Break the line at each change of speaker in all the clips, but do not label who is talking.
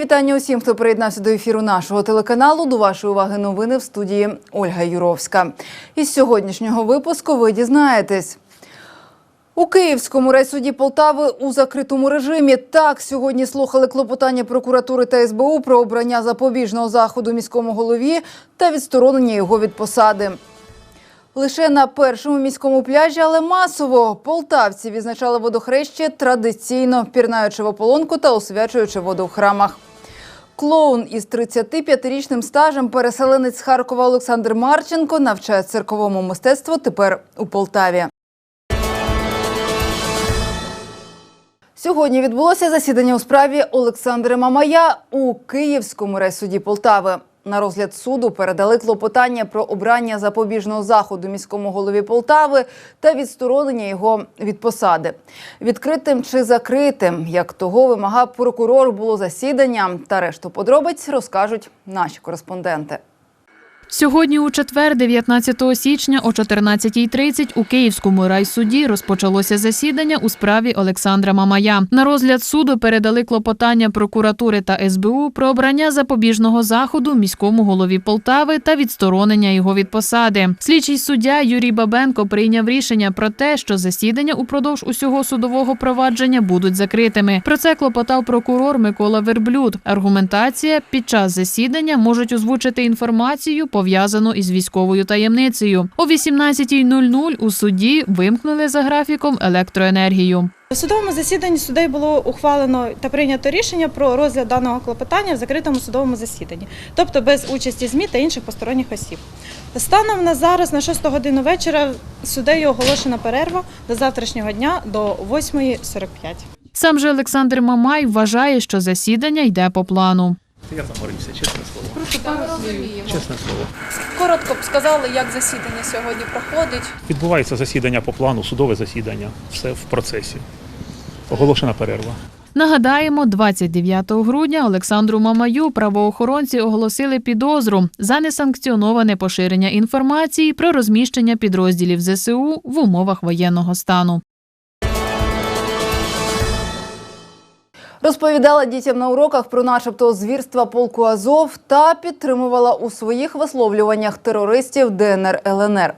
Вітання усім, хто приєднався до ефіру нашого телеканалу. До вашої уваги новини в студії Ольга Юровська. Із сьогоднішнього випуску ви дізнаєтесь. У Київському райсуді Полтави у закритому режимі так сьогодні слухали клопотання прокуратури та СБУ про обрання запобіжного заходу міському голові та відсторонення його від посади. Лише на першому міському пляжі, але масово полтавці відзначали водохреще традиційно пірнаючи в ополонку та освячуючи воду в храмах. Клоун із 35-річним стажем, переселенець з Харкова Олександр Марченко, навчає цирковому мистецтву тепер у Полтаві. Сьогодні відбулося засідання у справі Олександра Мамая у Київському райсуді Полтави. На розгляд суду передали клопотання про обрання запобіжного заходу міському голові Полтави та відсторонення його від посади. Відкритим чи закритим, як того вимагав прокурор, було засідання. Та решту подробиць розкажуть наші кореспонденти.
Сьогодні у четвер, 19 січня о 14.30 у Київському райсуді розпочалося засідання у справі Олександра Мамая. На розгляд суду передали клопотання прокуратури та СБУ про обрання запобіжного заходу міському голові Полтави та відсторонення його від посади. Слідчий суддя Юрій Бабенко прийняв рішення про те, що засідання упродовж усього судового провадження будуть закритими. Про це клопотав прокурор Микола Верблюд. Аргументація під час засідання можуть озвучити інформацію пов'язану із військовою таємницею. О 18.00 у суді вимкнули за графіком електроенергію.
У судовому засіданні судей було ухвалено та прийнято рішення про розгляд даного клопотання в закритому судовому засіданні, тобто без участі ЗМІ та інших посторонніх осіб. Станом на зараз, на 6 годину вечора, судею оголошена перерва до завтрашнього дня до 8.45.
Сам же Олександр Мамай вважає, що засідання йде по плану.
Я заморився, чесне слово. Чесне слово.
Коротко б сказали, як засідання сьогодні проходить.
Відбувається засідання по плану, судове засідання. Все в процесі. Оголошена перерва.
Нагадаємо, 29 грудня Олександру Мамаю правоохоронці оголосили підозру за несанкціоноване поширення інформації про розміщення підрозділів ЗСУ в умовах воєнного стану.
Розповідала дітям на уроках про начебто звірства полку Азов та підтримувала у своїх висловлюваннях терористів ДНР ЛНР.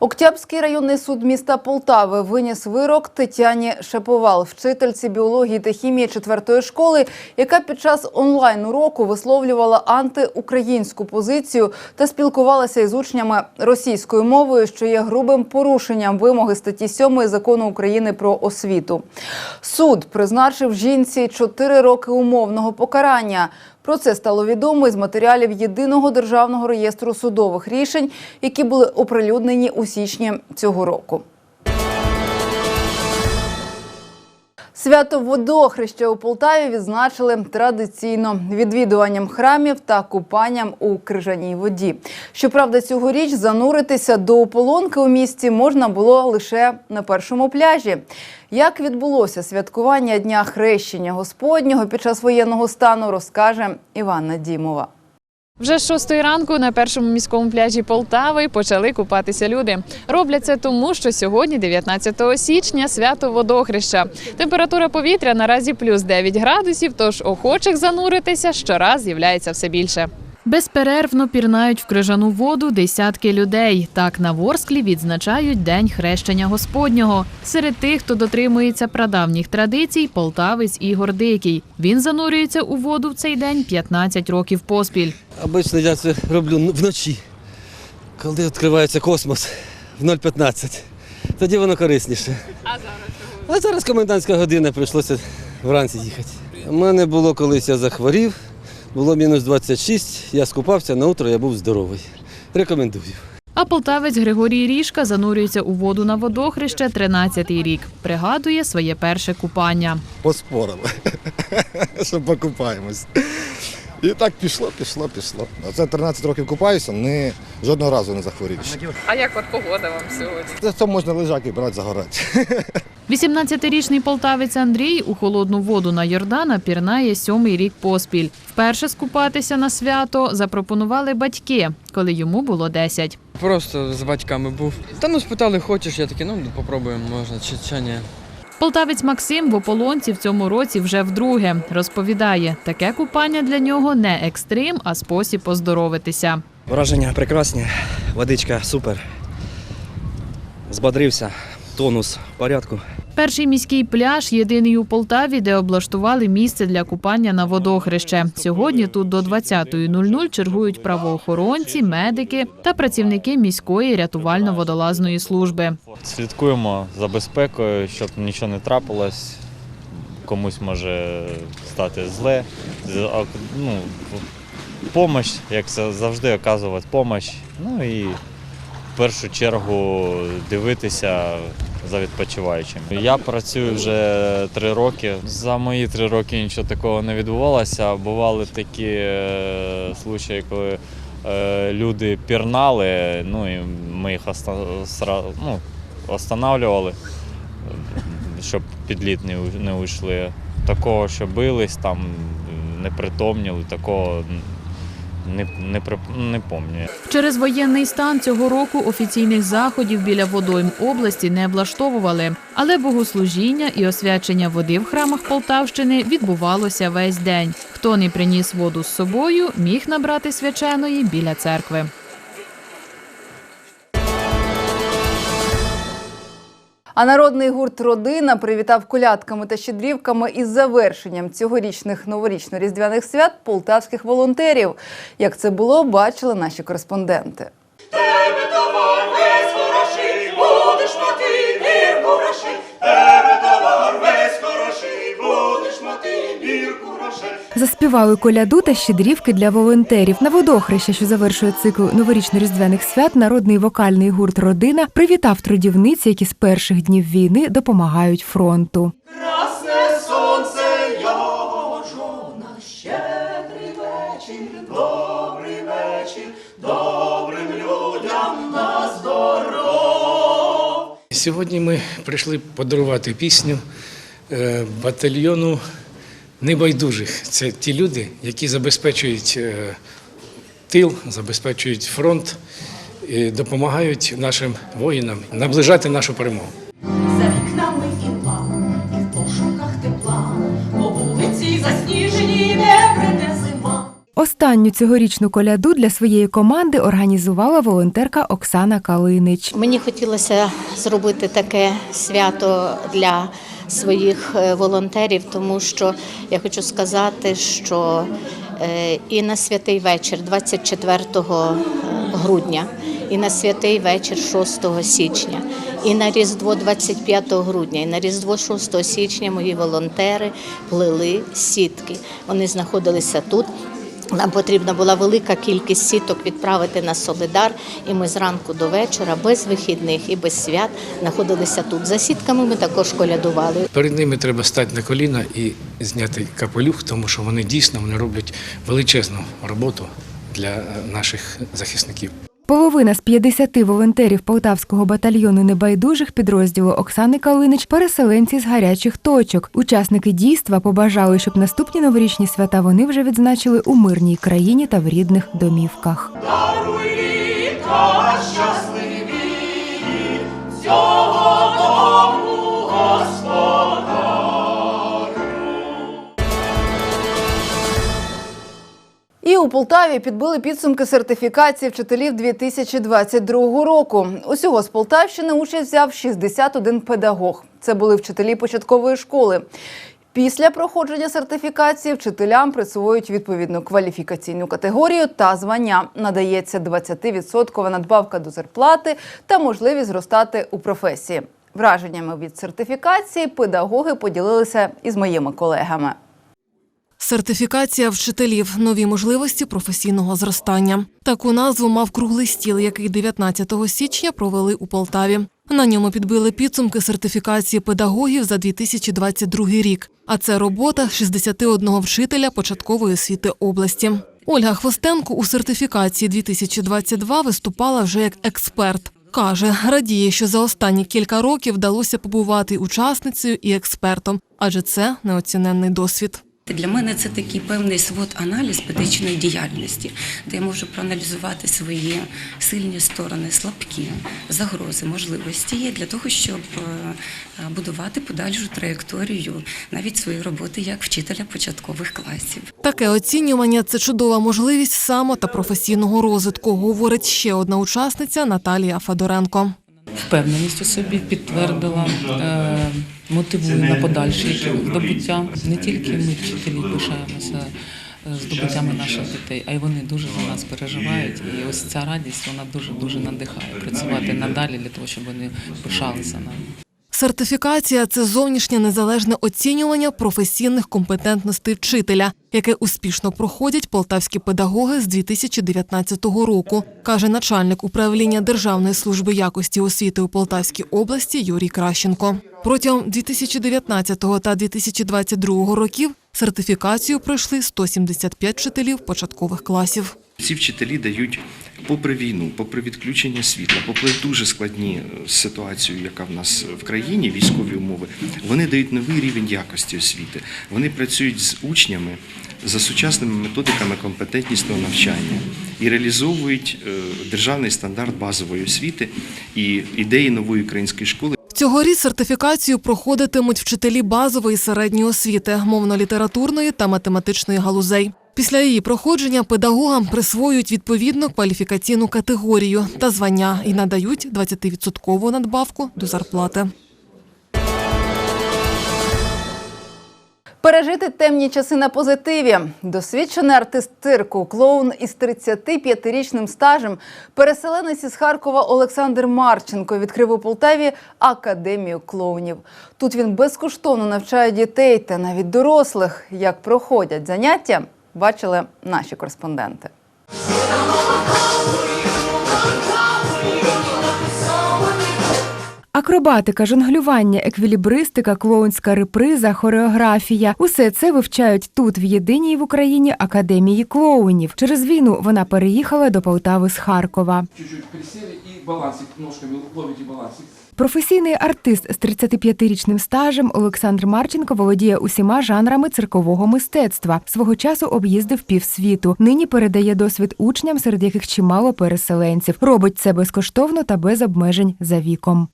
Октябрський районний суд міста Полтави виніс вирок Тетяні Шеповал, вчительці біології та хімії четвертої школи, яка під час онлайн уроку висловлювала антиукраїнську позицію та спілкувалася із учнями російською мовою, що є грубим порушенням вимоги статті 7 закону України про освіту. Суд призначив жінці 4 роки умовного покарання. Про це стало відомо із матеріалів єдиного державного реєстру судових рішень, які були оприлюднені у січні цього року. Свято водохреща у Полтаві відзначили традиційно відвідуванням храмів та купанням у крижаній воді. Щоправда, цьогоріч зануритися до ополонки у місті можна було лише на першому пляжі. Як відбулося святкування Дня хрещення Господнього під час воєнного стану, розкаже Іванна Дімова.
Вже з шостої ранку на першому міському пляжі Полтави почали купатися люди. Роблять це тому, що сьогодні, 19 січня, свято водохреща. Температура повітря наразі плюс 9 градусів, тож охочих зануритися щораз з'являється все більше. Безперервно пірнають в крижану воду десятки людей. Так на Ворсклі відзначають День хрещення Господнього. Серед тих, хто дотримується прадавніх традицій, полтавець Ігор Дикий. Він занурюється у воду в цей день 15 років поспіль.
Обично я це роблю вночі, коли відкривається космос в 0,15. Тоді воно корисніше. А зараз чого? А зараз комендантська година, прийшлося вранці їхати. У мене було колись я захворів, було мінус 26, я скупався, на утро я був здоровий. Рекомендую.
А полтавець Григорій Ріжка занурюється у воду на водохреще 13-й рік. Пригадує своє перше купання.
поспорили, що покупаємось. І так пішло, пішло, пішло. Це 13 років купаюся, ні, жодного разу не захворів.
А як от погода вам сьогодні?
Це, це можна лежаки брати загорати.
18-річний полтавець Андрій у холодну воду на Йордана пірнає сьомий рік поспіль. Вперше скупатися на свято запропонували батьки, коли йому було 10.
Просто з батьками був. Та ну спитали, хочеш, я такий, ну попробуємо, можна, чи, чи ні.
Полтавець Максим в ополонці в цьому році вже вдруге. Розповідає, таке купання для нього не екстрим, а спосіб поздоровитися.
Враження прекрасні, водичка супер. Збадрився, тонус в порядку.
Перший міський пляж єдиний у Полтаві, де облаштували місце для купання на водохреще. Сьогодні тут до 20.00 чергують правоохоронці, медики та працівники міської рятувально-водолазної служби.
Слідкуємо за безпекою, щоб нічого не трапилось. Комусь може стати зле. Ну, помощь, як завжди, оказувати помощь. Ну і в першу чергу дивитися за відпочиваючим. Я працюю вже три роки. За мої три роки нічого такого не відбувалося. Бували такі е, случаї, коли е, люди пірнали, ну і ми їх оста- ну, останавливали, щоб під лід не, не уйшли. Такого, що бились, там не притомніли, такого не, не, не пам'ятаю.
Через воєнний стан цього року офіційних заходів біля водойм області не облаштовували, але богослужіння і освячення води в храмах Полтавщини відбувалося весь день. Хто не приніс воду з собою, міг набрати свяченої біля церкви.
А народний гурт Родина привітав колядками та щедрівками із завершенням цьогорічних новорічно-різдвяних свят полтавських волонтерів. Як це було, бачили наші кореспонденти.
Тебе
Заспівали коляду та щедрівки для волонтерів. На водохреща, що завершує цикл новорічно-різдвяних свят, народний вокальний гурт Родина привітав трудівниць, які з перших днів війни допомагають фронту.
Красне сонце його жона, щедрий вечір, добрий вечір, добрим людям на здоров.
Сьогодні ми прийшли подарувати пісню е, батальйону небайдужих. Це ті люди, які забезпечують е, тил, забезпечують фронт, і допомагають нашим воїнам наближати нашу перемогу.
За вікнами і в пошуках тепла, по вулиці засніжені не прийде зима.
Останню цьогорічну коляду для своєї команди організувала волонтерка Оксана Калинич.
Мені хотілося зробити таке свято для своїх е, волонтерів, тому що я хочу сказати, що е, і на святий вечір, 24 грудня, і на святий вечір 6 січня, і на Різдво 25 грудня, і на Різдво 6 січня мої волонтери плели сітки. Вони знаходилися тут. Нам потрібна була велика кількість сіток відправити на Солидар, і ми зранку до вечора, без вихідних і без свят, знаходилися тут. За сітками ми також колядували.
Перед ними треба стати на коліна і зняти капелюх, тому що вони дійсно вони роблять величезну роботу для наших захисників.
Половина з 50 волонтерів Полтавського батальйону небайдужих підрозділу Оксани Калинич переселенці з гарячих точок. Учасники дійства побажали, щоб наступні новорічні свята вони вже відзначили у мирній країні та в рідних домівках.
Щасливі, цього дому
І у Полтаві підбили підсумки сертифікації вчителів 2022 року. Усього з Полтавщини участь взяв 61 педагог. Це були вчителі початкової школи. Після проходження сертифікації вчителям присвоюють відповідну кваліфікаційну категорію та звання. Надається 20% надбавка до зарплати та можливість зростати у професії. Враженнями від сертифікації педагоги поділилися із моїми колегами.
Сертифікація вчителів нові можливості професійного зростання. Таку назву мав круглий стіл, який 19 січня провели у Полтаві. На ньому підбили підсумки сертифікації педагогів за 2022 рік. А це робота 61 вчителя початкової освіти області. Ольга Хвостенко у сертифікації 2022 виступала вже як експерт. Каже, радіє, що за останні кілька років вдалося побувати учасницею і експертом, адже це неоціненний досвід.
Для мене це такий певний свод-аналіз педагогічної діяльності, де я можу проаналізувати свої сильні сторони, слабкі, загрози, можливості є для того, щоб е, будувати подальшу траєкторію навіть своєї роботи як вчителя початкових класів.
Таке оцінювання це чудова можливість само та професійного розвитку, говорить ще одна учасниця Наталія Федоренко.
Впевненість у собі підтвердила, е, мотивує на подальші здобуття. Не тільки ми, вчителі, пишаємося е, здобуттями наших дітей, а й вони дуже за нас переживають. І ось ця радість вона дуже дуже надихає працювати надалі для того, щоб вони пишалися нами.
Сертифікація це зовнішнє незалежне оцінювання професійних компетентностей вчителя, яке успішно проходять полтавські педагоги з 2019 року, каже начальник управління Державної служби якості освіти у Полтавській області Юрій Кращенко. Протягом 2019 та 2022 років сертифікацію пройшли 175 вчителів початкових класів.
Ці вчителі дають, попри війну, попри відключення світла, попри дуже складні е, ситуацію, яка в нас в країні, військові умови, вони дають новий рівень якості освіти. Вони працюють з учнями за сучасними методиками компетентнісного навчання і реалізовують е, державний стандарт базової освіти і ідеї нової української школи.
Цьогоріч сертифікацію проходитимуть вчителі базової середньої освіти, мовно-літературної та математичної галузей. Після її проходження педагогам присвоюють відповідну кваліфікаційну категорію та звання і надають 20% надбавку до зарплати.
Пережити темні часи на позитиві. Досвідчений артист цирку, клоун із 35-річним стажем, переселенець із Харкова Олександр Марченко відкрив у Полтаві академію клоунів. Тут він безкоштовно навчає дітей та навіть дорослих. Як проходять заняття, бачили наші кореспонденти.
Акробатика, жонглювання, еквілібристика, клоунська реприза, хореографія усе це вивчають тут, в єдиній в Україні академії клоунів. Через війну вона переїхала до Полтави з Харкова.
Чуть-чуть и балансик ножками ловите балансик.
Професійний артист з 35-річним стажем Олександр Марченко володіє усіма жанрами циркового мистецтва. Свого часу об'їздив півсвіту. Нині передає досвід учням, серед яких чимало переселенців. Робить це безкоштовно та без обмежень за віком.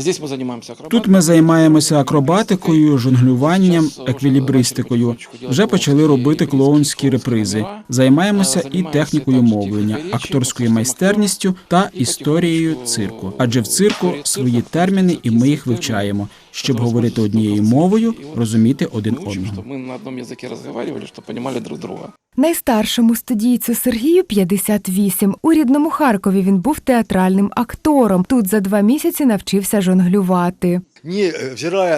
Здесь мы занимаемся акробатикой.
Тут ми займаємося акробатикою, жонглюванням, еквілібристикою. Вже почали робити клоунські репризи. Займаємося і технікою мовлення, акторською майстерністю та історією цирку. Адже в цирку свої терміни, і ми їх вивчаємо, щоб говорити однією мовою, розуміти один одного.
Чтобы мы на одном языке разговаривали, чтобы понимали друг друга.
Найстаршому студійцю Сергію 58. У рідному Харкові він був театральним актором. Тут за два місяці навчився жонглювати.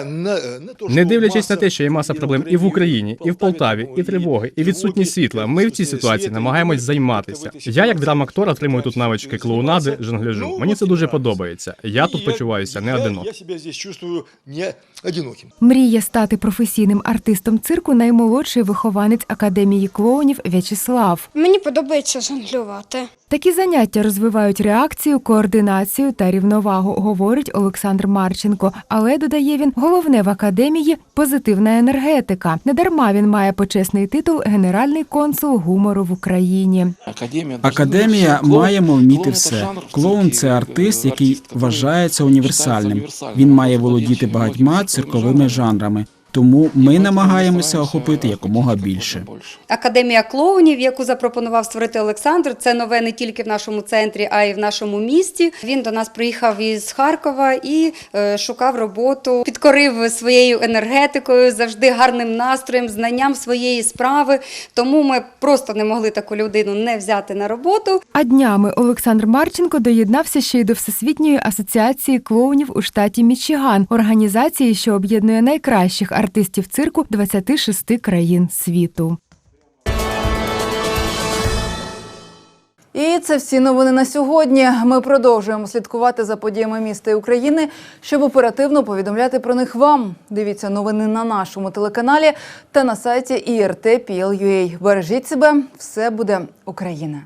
не на то,
Не дивлячись на те, що є маса проблем і в Україні, і в Полтаві, і тривоги, і відсутність світла. Ми в цій ситуації намагаємось займатися. Я, як драм-актор, отримую тут навички клоунади, жонгляжу. Мені це дуже подобається. Я тут почуваюся не
я, я себя чувствую не одиноким.
Мріє стати професійним артистом цирку наймолодший вихованець академії клоунів В'ячеслав.
Мені подобається жонглювати.
Такі заняття розвивають реакцію, координацію та рівновагу, говорить Олександр Марченко. Але додає він, головне в академії позитивна енергетика. Недарма він має почесний титул генеральний консул гумору в Україні.
Академия,
Академія має вміти все. Клоун це артист, який вважається універсальним. Він має володіти багатьма цирковими жанрами. Тому ми намагаємося охопити якомога більше.
Академія клоунів, яку запропонував створити Олександр, це нове не тільки в нашому центрі, а й в нашому місті. Він до нас приїхав із Харкова і е, шукав роботу, підкорив своєю енергетикою, завжди гарним настроєм, знанням своєї справи. Тому ми просто не могли таку людину не взяти на роботу.
А днями Олександр Марченко доєднався ще й до Всесвітньої асоціації клоунів у штаті Мічиган, організації, що об'єднує найкращих артистів цирку 26 країн світу.
І це всі новини на сьогодні. Ми продовжуємо слідкувати за подіями міста і України, щоб оперативно повідомляти про них вам. Дивіться новини на нашому телеканалі та на сайті IRT.PL.UA. Бережіть себе, все буде Україна.